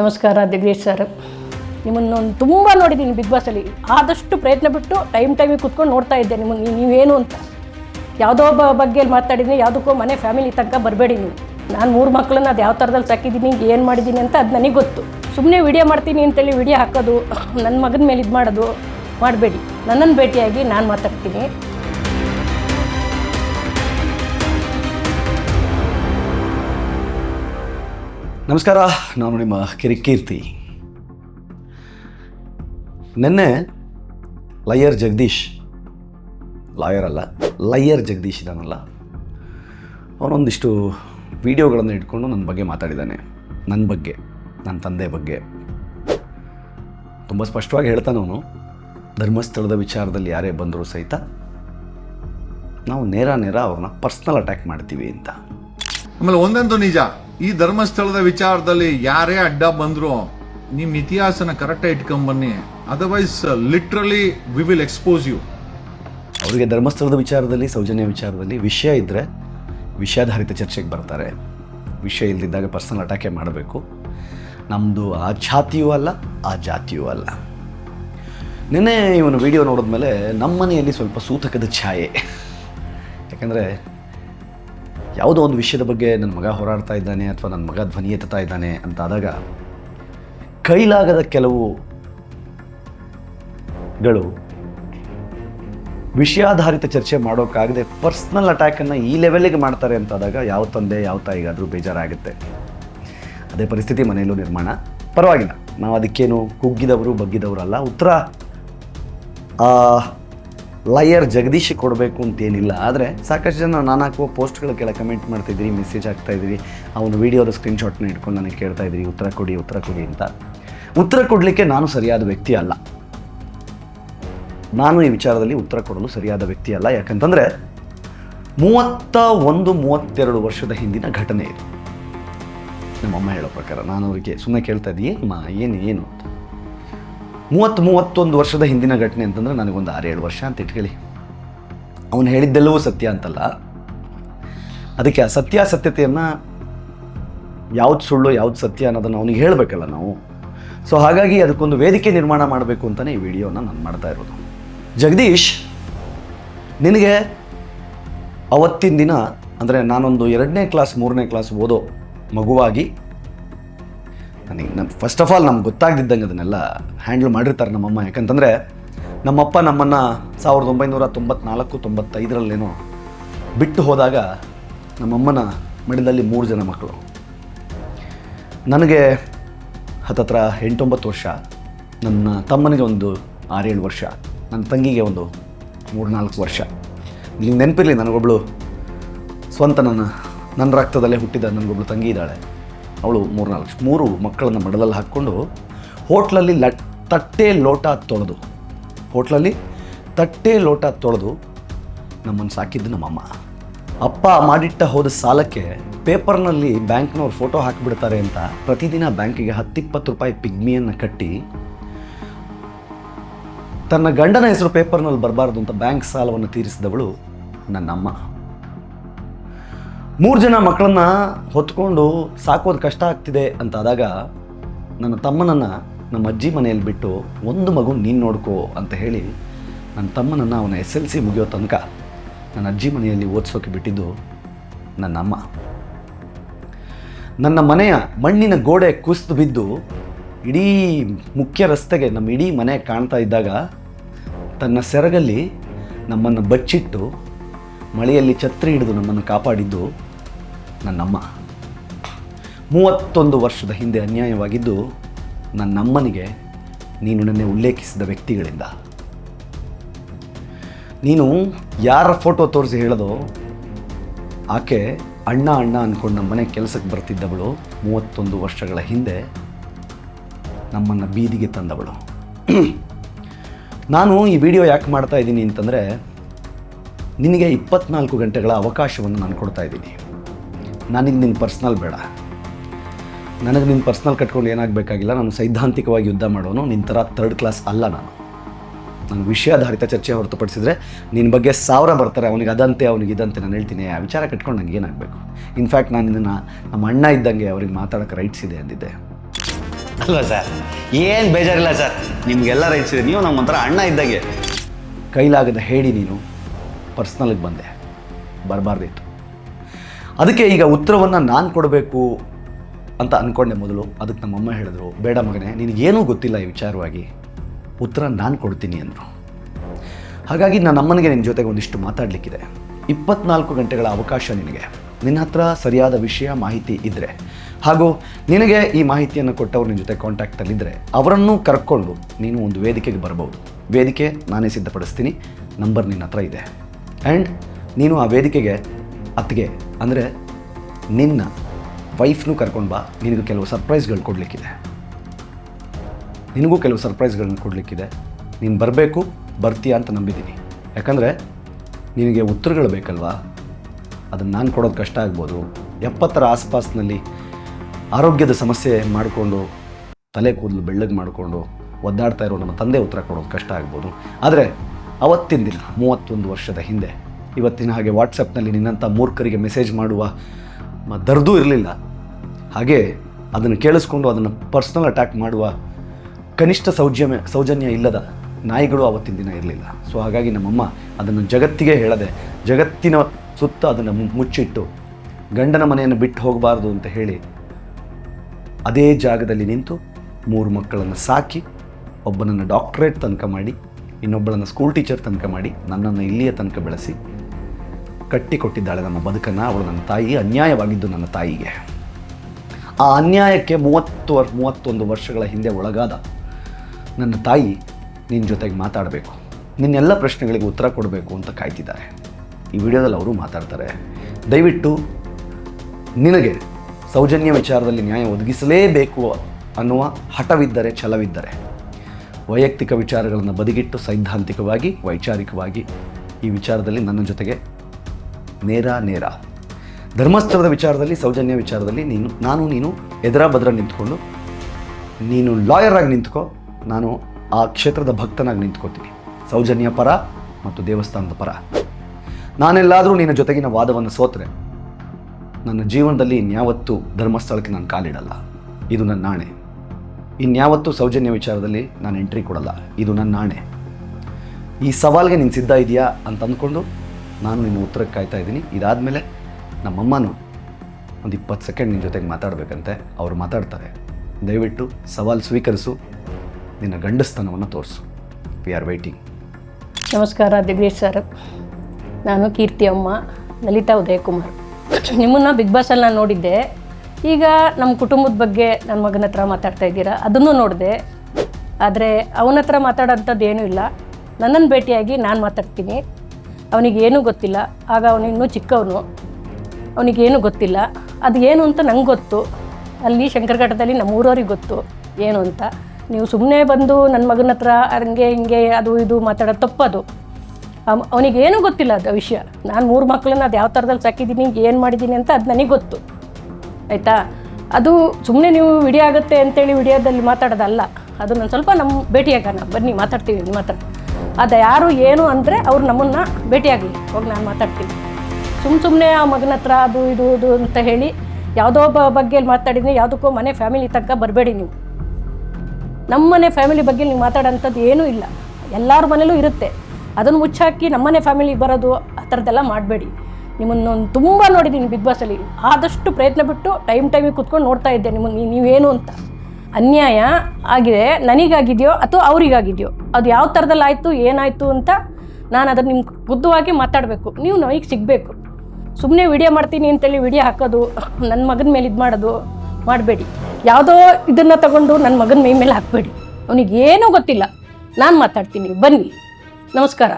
ನಮಸ್ಕಾರ ಜಗದೀಶ್ ಸರ್. ನಿಮ್ಮನ್ನು ತುಂಬ ನೋಡಿದ್ದೀನಿ ಬಿಗ್ ಬಾಸಲ್ಲಿ ಆದಷ್ಟು ಪ್ರಯತ್ನ ಬಿಟ್ಟು ಟೈಮ್ ಟೈಮಿಗೆ ಕುತ್ಕೊಂಡು ನೋಡ್ತಾ ಇದ್ದೆ ನಿಮ್ಮನ್ನು ನೀವು- ನೀವೇನು ಅಂತ. ಯಾವುದೋ ಒಬ್ಬ ಬಗ್ಗೆ ಮಾತಾಡಿದ್ದೀನಿ, ಯಾವುದಕ್ಕೂ ಮನೆ ಫ್ಯಾಮಿಲಿ ತನಕ ಬರಬೇಡಿ ನೀವು. ನಾನು ಮೂರು ಮಕ್ಕಳನ್ನ ಅದು ಯಾವ ಥರದಲ್ಲಿ ಸಾಕಿದ್ದೀನಿ, ಏನು ಮಾಡಿದ್ದೀನಿ ಅಂತ ಅದು ನನಗೆ ಗೊತ್ತು. ಸುಮ್ಮನೆ ವಿಡಿಯೋ ಮಾಡ್ತೀನಿ ಅಂತೇಳಿ ವಿಡಿಯೋ ಹಾಕೋದು ನನ್ನ ಮಗನ ಮೇಲೆ ಇದು ಮಾಡೋದು ಮಾಡಬೇಡಿ. ನನ್ನನ್ನು ಭೇಟಿಯಾಗಿ ನಾನು ಮಾತಾಡ್ತೀನಿ. ನಮಸ್ಕಾರ, ನಾನು ನಿಮ್ಮ ಕಿರಿಕೀರ್ತಿ ನಿನ್ನೆ ಲಯರ್ ಜಗದೀಶ್, ಲಾಯರ್ ಅಲ್ಲ, ಲಯರ್ ಜಗದೀಶ್ ಇದ್ದಾನಲ್ಲ, ಅವನೊಂದಿಷ್ಟು ವಿಡಿಯೋಗಳನ್ನು ಇಟ್ಕೊಂಡು ನನ್ನ ಬಗ್ಗೆ ಮಾತಾಡಿದ್ದಾನೆ ನನ್ನ ಬಗ್ಗೆ ನನ್ನ ತಂದೆ ಬಗ್ಗೆ. ತುಂಬ ಸ್ಪಷ್ಟವಾಗಿ ಹೇಳ್ತಾನೆ ಅವನು, ಧರ್ಮಸ್ಥಳದ ವಿಚಾರದಲ್ಲಿ ಯಾರೇ ಬಂದರೂ ಸಹಿತ ನಾವು ನೇರ ನೇರ ಅವ್ರನ್ನ ಪರ್ಸ್ನಲ್ ಅಟ್ಯಾಕ್ ಮಾಡ್ತೀವಿ ಅಂತ. ಆಮೇಲೆ ಒಂದಂತೂ ನಿಜ. ಈ ಧರ್ಮಸ್ಥಳದ ವಿಚಾರದಲ್ಲಿ ಯಾರೇ ಅಡ್ಡ ಬಂದರೂ ನಿಮ್ಮ ಇತಿಹಾಸನ ಕರೆಕ್ಟಾಗಿ ಇಟ್ಕೊಂಬನ್ನಿ otherwise literally we will expose you ಅವರಿಗೆ ಧರ್ಮಸ್ಥಳದ ವಿಚಾರದಲ್ಲಿ, ಸೌಜನ್ಯ ವಿಚಾರದಲ್ಲಿ ವಿಷಯ ಇದ್ದರೆ ವಿಷಯಾಧಾರಿತ ಚರ್ಚೆಗೆ ಬರ್ತಾರೆ. ವಿಷಯ ಇಲ್ಲದಿದ್ದಾಗ ಪರ್ಸನಲ್ ಅಟ್ಯಾಕೆ ಮಾಡಬೇಕು. ನಮ್ಮದು ಆ ಜಾತಿಯೂ ಅಲ್ಲ, ಆ ಜಾತಿಯೂ ಅಲ್ಲ. ನಿನ್ನೆ ಇವನು ವಿಡಿಯೋ ನೋಡಿದ್ಮೇಲೆ ನಮ್ಮ ಮನೆಯಲ್ಲಿ ಸ್ವಲ್ಪ ಸೂತಕದ ಛಾಯೆ. ಯಾಕಂದರೆ ಯಾವುದೋ ಒಂದು ವಿಷಯದ ಬಗ್ಗೆ ನನ್ನ ಮಗ ಹೋರಾಡ್ತಾ ಇದ್ದಾನೆ ಅಥವಾ ನನ್ನ ಮಗ ಧ್ವನಿ ಎತ್ತಾ ಇದ್ದಾನೆ ಅಂತ ಆದಾಗ ಕೈಲಾಗದ ಕೆಲವು ಗಳು ವಿಷಯಾಧಾರಿತ ಚರ್ಚೆ ಮಾಡೋಕ್ಕಾಗದೆ ಪರ್ಸ್ನಲ್ ಅಟ್ಯಾಕನ್ನು ಈ ಲೆವೆಲಿಗೆ ಮಾಡ್ತಾರೆ ಅಂತಾದಾಗ ಯಾವ ತಂದೆ, ಯಾವ ತಾಯಿಗಾದರೂ ಬೇಜಾರಾಗುತ್ತೆ. ಅದೇ ಪರಿಸ್ಥಿತಿ ಮನೆಯಲ್ಲೂ ನಿರ್ಮಾಣ. ಪರವಾಗಿಲ್ಲ. ನಾವು ಅದಕ್ಕೇನು ಕುಗ್ಗಿದವರು, ಬಗ್ಗಿದವರಲ್ಲ. ಉತ್ತರ ಲಯರ್ ಜಗದೀಶ್ ಕೊಡಬೇಕು ಅಂತೇನಿಲ್ಲ. ಆದರೆ ಸಾಕಷ್ಟು ಜನ ನಾನು ಹಾಕುವ ಪೋಸ್ಟ್ಗಳ ಕೆಳ ಕಮೆಂಟ್ ಮಾಡ್ತಿದ್ದೀರಿ ಮೆಸೇಜ್ ಹಾಕ್ತಾಯಿದ್ದೀರಿ ಒಂದು ವೀಡಿಯೋದ ಸ್ಕ್ರೀನ್ಶಾಟ್ನ ಇಟ್ಕೊಂಡು ನನಗೆ ಕೇಳ್ತಾ ಇದ್ದೀರಿ, ಉತ್ತರ ಕೊಡಿ ಉತ್ತರ ಕೊಡಿ ಅಂತ. ಉತ್ತರ ಕೊಡಲಿಕ್ಕೆ ನಾನು ಸರಿಯಾದ ವ್ಯಕ್ತಿ ಅಲ್ಲ. ನಾನು ಈ ವಿಚಾರದಲ್ಲಿ ಉತ್ತರ ಕೊಡಲು ಸರಿಯಾದ ವ್ಯಕ್ತಿ ಅಲ್ಲ. ಯಾಕಂತಂದರೆ ಮೂವತ್ತ ಒಂದು ಮೂವತ್ತೆರಡು ವರ್ಷದ ಹಿಂದಿನ ಘಟನೆ ಇದು. ನಮ್ಮಮ್ಮ ಹೇಳೋ ಪ್ರಕಾರ ನಾನು ಅವರಿಗೆ ಸುಮ್ಮನೆ ಕೇಳ್ತಾ ಇದ್ದೀನಿ ಏನು ಏನು? ಮೂವತ್ತು ಮೂವತ್ತೊಂದು ವರ್ಷದ ಹಿಂದಿನ ಘಟನೆ ಅಂತಂದರೆ ನನಗೊಂದು ಆರೇಳು ವರ್ಷ ಅಂತ ಇಟ್ಕೊಳ್ಳಿ. ಅವನು ಹೇಳಿದ್ದೆಲ್ಲವೂ ಸತ್ಯ ಅಂತಲ್ಲ. ಅದಕ್ಕೆ ಆ ಸತ್ಯಾಸತ್ಯತೆಯನ್ನು ಯಾವ್ದು ಸುಳ್ಳು, ಯಾವ್ದು ಸತ್ಯ ಅನ್ನೋದನ್ನು ಅವನಿಗೆ ಹೇಳಬೇಕಲ್ಲ ನಾವು. ಸೊ ಹಾಗಾಗಿ ಅದಕ್ಕೊಂದು ವೇದಿಕೆ ನಿರ್ಮಾಣ ಮಾಡಬೇಕು ಅಂತಲೇ ಈ ವಿಡಿಯೋನ ನಾನು ಮಾಡ್ತಾ ಇರೋದು. ಜಗದೀಶ್, ನಿನಗೆ ಅವತ್ತಿನ ದಿನ, ಅಂದರೆ ನಾನೊಂದು ಎರಡನೇ ಕ್ಲಾಸ್ ಮೂರನೇ ಕ್ಲಾಸ್ ಓದೋ ಮಗುವಾಗಿ ನನಗೆ ನಮ್ಮ ಫಸ್ಟ್ ಆಫ್ ಆಲ್ ನಮ್ಗೆ ಗೊತ್ತಾಗದಿದ್ದಂಗೆ ಅದನ್ನೆಲ್ಲ ಹ್ಯಾಂಡಲ್ ಮಾಡಿರ್ತಾರೆ ನಮ್ಮಮ್ಮ. ಯಾಕಂತಂದರೆ ನಮ್ಮಪ್ಪ ನಮ್ಮನ್ನು ಸಾವಿರದ ಒಂಬೈನೂರ ತೊಂಬತ್ನಾಲ್ಕು ತೊಂಬತ್ತೈದರಲ್ಲೇನೋ ಬಿಟ್ಟು ಹೋದಾಗ ನಮ್ಮಮ್ಮನ ಮಡಿಲಲ್ಲಿ ಮೂರು ಜನ ಮಕ್ಕಳು. ನನಗೆ ಹತ್ತತ್ರ ಎಂಟೊಂಬತ್ತು ವರ್ಷ, ನನ್ನ ತಮ್ಮನಿಗೆ ಒಂದು ಆರೇಳು ವರ್ಷ, ನನ್ನ ತಂಗಿಗೆ ಒಂದು ಮೂರು ನಾಲ್ಕು ವರ್ಷ. ನೀವು ನೆನಪಿರಲಿ ನನಗೊಬ್ಬಳು ಸ್ವಂತ ನನ್ನ ನನ್ನ ರಕ್ತದಲ್ಲೇ ಹುಟ್ಟಿದ, ನನಗೊಬ್ಳು ತಂಗಿ ಇದ್ದಾಳೆ. ಅವಳು ಮೂರ್ನಾಲ್ಕು ಮೂರು ಮಕ್ಕಳನ್ನ ಮಡಲಲ್ಲಿ ಹಾಕ್ಕೊಂಡು ಹೋಟ್ಲಲ್ಲಿ ಲ, ತಟ್ಟೆ ಲೋಟ ತೊಳೆದು, ಹೋಟ್ಲಲ್ಲಿ ತಟ್ಟೆ ಲೋಟ ತೊಳೆದು ನಮ್ಮನ್ನು ಸಾಕಿದ್ದು ನಮ್ಮಮ್ಮ ಅಪ್ಪ ಮಾಡಿಟ್ಟ ಹೋದ ಸಾಲಕ್ಕೆ ಪೇಪರ್ನಲ್ಲಿ ಬ್ಯಾಂಕ್ನವ್ರು ಫೋಟೋ ಹಾಕಿಬಿಡ್ತಾರೆ ಅಂತ ಪ್ರತಿದಿನ ಬ್ಯಾಂಕಿಗೆ ಹತ್ತಿಪ್ಪತ್ತು ರೂಪಾಯಿ ಪಿಗ್ಮಿಯನ್ನು ಕಟ್ಟಿ ತನ್ನ ಗಂಡನ ಹೆಸರು ಪೇಪರ್ನಲ್ಲಿ ಬರಬಾರ್ದು ಅಂತ ಬ್ಯಾಂಕ್ ಸಾಲವನ್ನು ತೀರಿಸಿದವಳು ನನ್ನಮ್ಮ. ಮೂರು ಜನ ಮಕ್ಕಳನ್ನ ಹೊತ್ಕೊಂಡು ಸಾಕೋದು ಕಷ್ಟ ಆಗ್ತಿದೆ ಅಂತ ಆದಾಗ ನನ್ನ ತಮ್ಮನನ್ನು ನಮ್ಮ ಅಜ್ಜಿ ಮನೆಯಲ್ಲಿ ಬಿಟ್ಟು ಒಂದು ಮಗು ನೀನು ನೋಡ್ಕೋ ಅಂತ ಹೇಳಿ ನನ್ನ ತಮ್ಮನನ್ನು ಅವನ ಎಸ್ ಎಲ್ ಸಿ ಮುಗಿಯೋ ತನಕ ನನ್ನ ಅಜ್ಜಿ ಮನೆಯಲ್ಲಿ ಓದಿಸೋಕೆ ಬಿಟ್ಟಿದ್ದು ನನ್ನಮ್ಮ ನನ್ನ ಮನೆಯ ಮಣ್ಣಿನ ಗೋಡೆ ಕುಸಿದು ಬಿದ್ದು ಇಡೀ ಮುಖ್ಯ ರಸ್ತೆಗೆ ನಮ್ಮ ಇಡೀ ಮನೆ ಕಾಣ್ತಾ ಇದ್ದಾಗ ತನ್ನ ಸೆರಗಲ್ಲಿ ನಮ್ಮನ್ನು ಬಚ್ಚಿಟ್ಟು ಮಳೆಯಲ್ಲಿ ಛತ್ರಿ ಹಿಡಿದು ನಮ್ಮನ್ನು ಕಾಪಾಡಿದ್ದು ನನ್ನಮ್ಮ. ಮೂವತ್ತೊಂದು ವರ್ಷದ ಹಿಂದೆ ಅನ್ಯಾಯವಾಗಿದ್ದು ನನ್ನಮ್ಮನಿಗೆ ನೀನು ನನ್ನೆ ಉಲ್ಲೇಖಿಸಿದ ವ್ಯಕ್ತಿಗಳಿಂದ. ನೀನು ಯಾರ ಫೋಟೋ ತೋರಿಸಿ ಹೇಳೋದೋ ಆಕೆ ಅಣ್ಣ ಅಣ್ಣ ಅಂದ್ಕೊಂಡು ನಮ್ಮ ಮನೆ ಕೆಲಸಕ್ಕೆ ಬರ್ತಿದ್ದವಳು ಮೂವತ್ತೊಂದು ವರ್ಷಗಳ ಹಿಂದೆ ನಮ್ಮನ್ನು ಬೀದಿಗೆ ತಂದವಳು. ನಾನು ಈ ವಿಡಿಯೋ ಯಾಕೆ ಮಾಡ್ತಾ ಇದ್ದೀನಿ ಅಂತಂದರೆ ನಿನಗೆ ಇಪ್ಪತ್ನಾಲ್ಕು ಗಂಟೆಗಳ ಅವಕಾಶವನ್ನು ನಾನು ಕೊಡ್ತಾ ಇದ್ದೀನಿ. ನನಗೆ ನಿನ್ನ ಪರ್ಸ್ನಲ್ ಬೇಡ. ನನಗೆ ನಿನ್ನ ಪರ್ಸ್ನಲ್ ಕಟ್ಕೊಂಡು ಏನಾಗಬೇಕಾಗಿಲ್ಲ ನಾನು ಸೈದ್ಧಾಂತಿಕವಾಗಿ ಯುದ್ಧ ಮಾಡೋನು ನಿನ್ನ ಥರ ಥರ್ಡ್ ಕ್ಲಾಸ್ ಅಲ್ಲ ನಾನು. ನಾನು ವಿಷಯಾಧಾರಿತ ಚರ್ಚೆ ಹೊರತುಪಡಿಸಿದ್ರೆ ನಿನ್ನ ಬಗ್ಗೆ ಸಾವಿರ ಬರ್ತಾರೆ ಅವನಿಗೆ ಅದಂತೆ ಅವನಿಗೆ ಇದಂತೆ ನಾನು ಹೇಳ್ತೀನಿ ಆ ವಿಚಾರ ಕಟ್ಕೊಂಡು ನನಗೆ ಏನಾಗಬೇಕು? ಇನ್ಫ್ಯಾಕ್ಟ್ ನಾನು ಇದನ್ನು ನಮ್ಮ ಅಣ್ಣ ಇದ್ದಂಗೆ ಅವ್ರಿಗೆ ಮಾತಾಡೋಕೆ ರೈಟ್ಸ್ ಇದೆ ಅಂದಿದ್ದೆ. ಅಲ್ಲ ಸರ್ ಏನು ಬೇಜಾರಿಲ್ಲ ಸರ್ ನಿಮಗೆಲ್ಲ ರೈಟ್ಸ್ ಇದೆ. ನೀವು ನಮ್ಮ ಒಂಥರ ಅಣ್ಣ ಇದ್ದಂಗೆ. ಕೈಲಾಗದ ಹೇಳಿ ನೀನು ಪರ್ಸ್ನಲ್ಗೆ ಬಂದೆ. ಬರಬಾರ್ದಿತ್ತು. ಅದಕ್ಕೆ ಈಗ ಉತ್ತರವನ್ನು ನಾನು ಕೊಡಬೇಕು ಅಂತ ಅಂದ್ಕೊಂಡೆ ಮೊದಲು. ಅದಕ್ಕೆ ನಮ್ಮಮ್ಮ ಹೇಳಿದ್ರು, ಬೇಡ ಮಗನೇ, ನಿನಗೇನೂ ಗೊತ್ತಿಲ್ಲ ಈ ವಿಚಾರವಾಗಿ. ಉತ್ತರ ನಾನು ಕೊಡ್ತೀನಿ ಅಂದರು. ಹಾಗಾಗಿ ನನ್ನ ಅಮ್ಮನಿಗೆ ನಿನ್ನ ಜೊತೆಗೆ ಒಂದಿಷ್ಟು ಮಾತಾಡಲಿಕ್ಕಿದೆ. ಇಪ್ಪತ್ನಾಲ್ಕು ಗಂಟೆಗಳ ಅವಕಾಶ ನಿನಗೆ. ನಿನ್ನ ಹತ್ರ ಸರಿಯಾದ ವಿಷಯ, ಮಾಹಿತಿ ಇದ್ದರೆ ಹಾಗೂ ನಿನಗೆ ಈ ಮಾಹಿತಿಯನ್ನು ಕೊಟ್ಟವ್ರು ನಿನ್ನ ಜೊತೆ ಕಾಂಟ್ಯಾಕ್ಟಲ್ಲಿದ್ದರೆ ಅವರನ್ನು ಕರ್ಕೊಂಡು ನೀನು ಒಂದು ವೇದಿಕೆಗೆ ಬರಬಹುದು. ವೇದಿಕೆ ನಾನೇ ಸಿದ್ಧಪಡಿಸ್ತೀನಿ. ನಂಬರ್ ನಿನ್ನ ಹತ್ರ ಇದೆ. ಆ್ಯಂಡ್ ನೀನು ಆ ವೇದಿಕೆಗೆ ಅತ್ತಿಗೆ ಅಂದರೆ ನಿನ್ನ ವೈಫ್ನೂ ಕರ್ಕೊಂಡು ಬಾ. ನಿನಗೂ ಕೆಲವು ಸರ್ಪ್ರೈಸ್ಗಳು ಕೊಡಲಿಕ್ಕಿದೆ. ನಿನಗೂ ಕೆಲವು ಸರ್ಪ್ರೈಸ್ಗಳನ್ನ ಕೊಡಲಿಕ್ಕಿದೆ. ನೀನು ಬರಬೇಕು, ಬರ್ತೀಯಾ ಅಂತ ನಂಬಿದ್ದೀನಿ. ಯಾಕಂದರೆ ನಿನಗೆ ಉತ್ತರಗಳು ಬೇಕಲ್ವಾ? ಅದನ್ನು ನಾನು ಕೊಡೋದು ಕಷ್ಟ ಆಗ್ಬೋದು. ಎಪ್ಪತ್ತರ ಆಸ್ಪಾಸ್ನಲ್ಲಿ ಆರೋಗ್ಯದ ಸಮಸ್ಯೆ ಮಾಡಿಕೊಂಡು, ತಲೆ ಕೂದಲು ಬೆಳ್ಳಗೆ ಮಾಡಿಕೊಂಡು ಒದ್ದಾಡ್ತಾ ಇರೋ ನಮ್ಮ ತಂದೆ ಉತ್ತರ ಕೊಡೋದು ಕಷ್ಟ ಆಗ್ಬೋದು. ಆದರೆ ಅವತ್ತಿನ ದಿನ ಮೂವತ್ತೊಂದು ವರ್ಷದ ಹಿಂದೆ. ಇವತ್ತಿನ ಹಾಗೆ ವಾಟ್ಸಪ್ನಲ್ಲಿ ನಿನ್ನಂಥ ಮೂರ್ಖರಿಗೆ ಮೆಸೇಜ್ ಮಾಡುವ ದರ್ದೂ ಇರಲಿಲ್ಲ. ಹಾಗೆ ಅದನ್ನು ಕೇಳಿಸ್ಕೊಂಡು ಅದನ್ನು ಪರ್ಸ್ನಲ್ ಅಟ್ಯಾಕ್ ಮಾಡುವ ಕನಿಷ್ಠ ಸೌಜನ್ಯ ಸೌಜನ್ಯ ಇಲ್ಲದ ನಾಯಿಗಳು ಅವತ್ತಿನ ದಿನ ಇರಲಿಲ್ಲ. ಸೊ ಹಾಗಾಗಿ ನಮ್ಮಮ್ಮ ಅದನ್ನು ಜಗತ್ತಿಗೆ ಹೇಳದೆ, ಜಗತ್ತಿನ ಸುತ್ತ ಅದನ್ನು ಮುಚ್ಚಿಟ್ಟು ಗಂಡನ ಮನೆಯನ್ನು ಬಿಟ್ಟು ಹೋಗಬಾರ್ದು ಅಂತ ಹೇಳಿ ಅದೇ ಜಾಗದಲ್ಲಿ ನಿಂತು ಮೂರು ಮಕ್ಕಳನ್ನು ಸಾಕಿ, ಒಬ್ಬನನ್ನು ಡಾಕ್ಟ್ರೇಟ್ ತನಕ ಮಾಡಿ, ಇನ್ನೊಬ್ಬಳನ್ನು ಸ್ಕೂಲ್ ಟೀಚರ್ ತನಕ ಮಾಡಿ, ನನ್ನನ್ನು ಇಲ್ಲಿಯ ತನಕ ಬೆಳೆಸಿ ಕಟ್ಟಿಕೊಟ್ಟಿದ್ದಾಳೆ ನನ್ನ ಬದುಕನ್ನು. ಅವಳು ನನ್ನ ತಾಯಿ, ಅನ್ಯಾಯವಾಗಿದ್ದು ನನ್ನ ತಾಯಿಗೆ. ಆ ಅನ್ಯಾಯಕ್ಕೆ ಮೂವತ್ತು ವರ್, ಮೂವತ್ತೊಂದು ವರ್ಷಗಳ ಹಿಂದೆ ಒಳಗಾದ ನನ್ನ ತಾಯಿ ನಿನ್ನ ಜೊತೆಗೆ ಮಾತಾಡಬೇಕು. ನಿನ್ನೆಲ್ಲ ಪ್ರಶ್ನೆಗಳಿಗೆ ಉತ್ತರ ಕೊಡಬೇಕು ಅಂತ ಕಾಯ್ತಿದ್ದಾರೆ. ಈ ವಿಡಿಯೋದಲ್ಲಿ ಅವರು ಮಾತಾಡ್ತಾರೆ. ದಯವಿಟ್ಟು ನಿನಗೆ ಸೌಜನ್ಯ ವಿಚಾರದಲ್ಲಿ ನ್ಯಾಯ ಒದಗಿಸಲೇಬೇಕು ಅನ್ನುವ ಹಠವಿದ್ದರೆ, ಛಲವಿದ್ದರೆ, ವೈಯಕ್ತಿಕ ವಿಚಾರಗಳನ್ನು ಬದಿಗಿಟ್ಟು ಸೈದ್ಧಾಂತಿಕವಾಗಿ, ವೈಚಾರಿಕವಾಗಿ ಈ ವಿಚಾರದಲ್ಲಿ ನನ್ನ ಜೊತೆಗೆ ನೇರ ನೇರ. ಧರ್ಮಸ್ಥಳದ ವಿಚಾರದಲ್ಲಿ, ಸೌಜನ್ಯ ವಿಚಾರದಲ್ಲಿ ನೀನು, ನಾನು, ನೀನು ಎದುರ ಬದ್ರ ನಿಂತ್ಕೊಂಡು, ನೀನು ಲಾಯರ್ ಆಗಿ ನಿಂತ್ಕೋ, ನಾನು ಆ ಕ್ಷೇತ್ರದ ಭಕ್ತನಾಗಿ ನಿಂತ್ಕೋತೀನಿ. ಸೌಜನ್ಯ ಪರ ಮತ್ತು ದೇವಸ್ಥಾನದ ಪರ. ನಾನೆಲ್ಲಾದರೂ ನಿನ್ನ ಜೊತೆಗಿನ ವಾದವನ್ನು ಸೋತ್ರೆ, ನನ್ನ ಜೀವನದಲ್ಲಿ ಇನ್ಯಾವತ್ತೂ ಧರ್ಮಸ್ಥಳಕ್ಕೆ ನಾನು ಕಾಲಿಡಲ್ಲ. ಇದು ನನ್ನ ನಾಣೆ. ಇನ್ಯಾವತ್ತೂ ಸೌಜನ್ಯ ವಿಚಾರದಲ್ಲಿ ನಾನು ಎಂಟ್ರಿ ಕೊಡಲ್ಲ. ಇದು ನನ್ನ ನಾಣೆ. ಈ ಸವಾಲ್ಗೆ ನೀನು ಸಿದ್ಧ ಇದೆಯಾ ಅಂತ ಅಂದ್ಕೊಂಡು ನಾನು ನಿನ್ನ ಉತ್ತರಕ್ಕೆ ಕಾಯ್ತಾ ಇದ್ದೀನಿ. ಇದಾದಮೇಲೆ ನಮ್ಮಮ್ಮನೂ ಒಂದು ಇಪ್ಪತ್ತು ಸೆಕೆಂಡ್ ನಿನ್ನ ಜೊತೆಗೆ ಮಾತಾಡಬೇಕಂತೆ. ಅವ್ರು ಮಾತಾಡ್ತಾರೆ. ದಯವಿಟ್ಟು ಸವಾಲು ಸ್ವೀಕರಿಸು. ನಿನ್ನ ಗಂಡಸ್ತನವನ್ನು ತೋರಿಸು. ವಿ ಆರ್ ವೈಟಿಂಗ್ ನಮಸ್ಕಾರ ಜಗದೀಶ್ ಸರ್ ನಾನು ಕೀರ್ತಿ ಅಮ್ಮ, ಲಲಿತಾ ಉದಯಕುಮಾರ್. ನಿಮ್ಮನ್ನು ಬಿಗ್ ಬಾಸಲ್ಲಿ ನಾನು ನೋಡಿದ್ದೆ. ಈಗ ನಮ್ಮ ಕುಟುಂಬದ ಬಗ್ಗೆ ನನ್ನ ಮಗನ ಹತ್ರ ಮಾತಾಡ್ತಾ ಇದ್ದೀರಾ? ಅದನ್ನು ನೋಡಿದೆ. ಆದರೆ ಅವನ ಹತ್ರ ಮಾತಾಡೋಂಥದ್ದು ಏನೂ ಇಲ್ಲ. ನನ್ನನ್ನು ಭೇಟಿಯಾಗಿ ನಾನು ಮಾತಾಡ್ತೀನಿ. ಅವನಿಗೇನೂ ಗೊತ್ತಿಲ್ಲ. ಆಗ ಅವನಿನ್ನೂ ಚಿಕ್ಕವನು. ಅವನಿಗೇನು ಗೊತ್ತಿಲ್ಲ. ಅದು ಏನು ಅಂತ ನಂಗೆ ಗೊತ್ತು. ಅಲ್ಲಿ ಶಂಕರಘಟ್ಟದಲ್ಲಿ ನಮ್ಮ ಊರವ್ರಿಗೆ ಗೊತ್ತು. ಏನು ಅಂತ. ನೀವು ಸುಮ್ಮನೆ ಬಂದು ನನ್ನ ಮಗನ ಹತ್ರ ಹಂಗೆ ಹಿಂಗೆ ಅದು ಇದು ಮಾತಾಡೋದು ತಪ್ಪದು. ಅವನಿಗೇನು ಗೊತ್ತಿಲ್ಲ ಅದು ವಿಷಯ. ನಾನು ಮೂರು ಮಕ್ಕಳನ್ನ ಅದು ಯಾವ ಥರದಲ್ಲಿ ಸಾಕಿದ್ದೀನಿ, ಏನು ಮಾಡಿದ್ದೀನಿ ಅಂತ ಅದು ನನಗೆ ಗೊತ್ತು. ಆಯಿತಾ? ಅದು ಸುಮ್ಮನೆ ನೀವು ವಿಡಿಯೋ ಆಗುತ್ತೆ ಅಂತೇಳಿ ವಿಡಿಯೋದಲ್ಲಿ ಮಾತಾಡೋದಲ್ಲ. ಅದು ನಾನು ಸ್ವಲ್ಪ ನಮ್ಮ ಭೇಟಿಯಾಗೋಣ. ಬನ್ನಿ, ಮಾತಾಡ್ತೀವಿ ಮಾತಾಡ ಅದು ಯಾರು ಏನು ಅಂದರೆ ಅವ್ರು ನಮ್ಮನ್ನು ಭೇಟಿಯಾಗಲಿ. ಹೋಗಿ ನಾನು ಮಾತಾಡ್ತೀನಿ. ಸುಮ್ಮ ಸುಮ್ಮನೆ ಆ ಮಗನ ಹತ್ರ ಅದು ಇದು ಇದು ಅಂತ ಹೇಳಿ ಯಾವುದೋ ಒಬ್ಬ ಬಗ್ಗೆ ಮಾತಾಡಿದ್ರೆ ಯಾವುದಕ್ಕೂ ಮನೆ ಫ್ಯಾಮಿಲಿ ತನಕ ಬರಬೇಡಿ ನೀವು. ನಮ್ಮ ಮನೆ ಫ್ಯಾಮಿಲಿ ಬಗ್ಗೆ ನೀವು ಮಾತಾಡೋಂಥದ್ದು ಏನೂ ಇಲ್ಲ. ಎಲ್ಲರ ಮನೇಲೂ ಇರುತ್ತೆ. ಅದನ್ನು ಮುಚ್ಚಾಕಿ ನಮ್ಮನೆ ಫ್ಯಾಮಿಲಿಗೆ ಬರೋದು ಆ ಥರದ್ದೆಲ್ಲ ಮಾಡಬೇಡಿ. ನಿಮ್ಮನ್ನು ತುಂಬ ನೋಡಿದ್ದೀನಿ ಬಿಗ್ ಬಾಸಲ್ಲಿ. ಆದಷ್ಟು ಪ್ರಯತ್ನ ಬಿಟ್ಟು ಟೈಮ್ ಟೈಮಿಗೆ ಕುತ್ಕೊಂಡು ನೋಡ್ತಾ ಇದ್ದೆ ನಿಮ್ಮನ್ನು ನೀವೇನು ಅಂತ. ಅನ್ಯಾಯ ಆಗಿದೆ, ನನಗಾಗಿದೆಯೋ ಅಥವಾ ಅವರಿಗಾಗಿದೆಯೋ, ಅದು ಯಾವ ಥರದಲ್ಲಿ ಆಯಿತು, ಏನಾಯಿತು ಅಂತ ನಾನು ಅದನ್ನು ನಿಮ್ಗೆ ಬುದ್ಧವಾಗಿ ಮಾತಾಡಬೇಕು. ನೀವು ನನಗೆ ಸಿಗಬೇಕು. ಸುಮ್ಮನೆ ವಿಡಿಯೋ ಮಾಡ್ತೀನಿ ಅಂತೇಳಿ ವಿಡಿಯೋ ಹಾಕೋದು ನನ್ನ ಮಗನ ಮೇಲೆ ಇದು ಮಾಡೋದು ಮಾಡಬೇಡಿ. ಯಾವುದೋ ಇದನ್ನು ತಗೊಂಡು ನನ್ನ ಮಗನ ಮೈ ಮೇಲೆ ಹಾಕಬೇಡಿ. ಅವನಿಗೆ ಏನೂ ಗೊತ್ತಿಲ್ಲ. ನಾನು ಮಾತಾಡ್ತೀನಿ, ಬನ್ನಿ. ನಮಸ್ಕಾರ.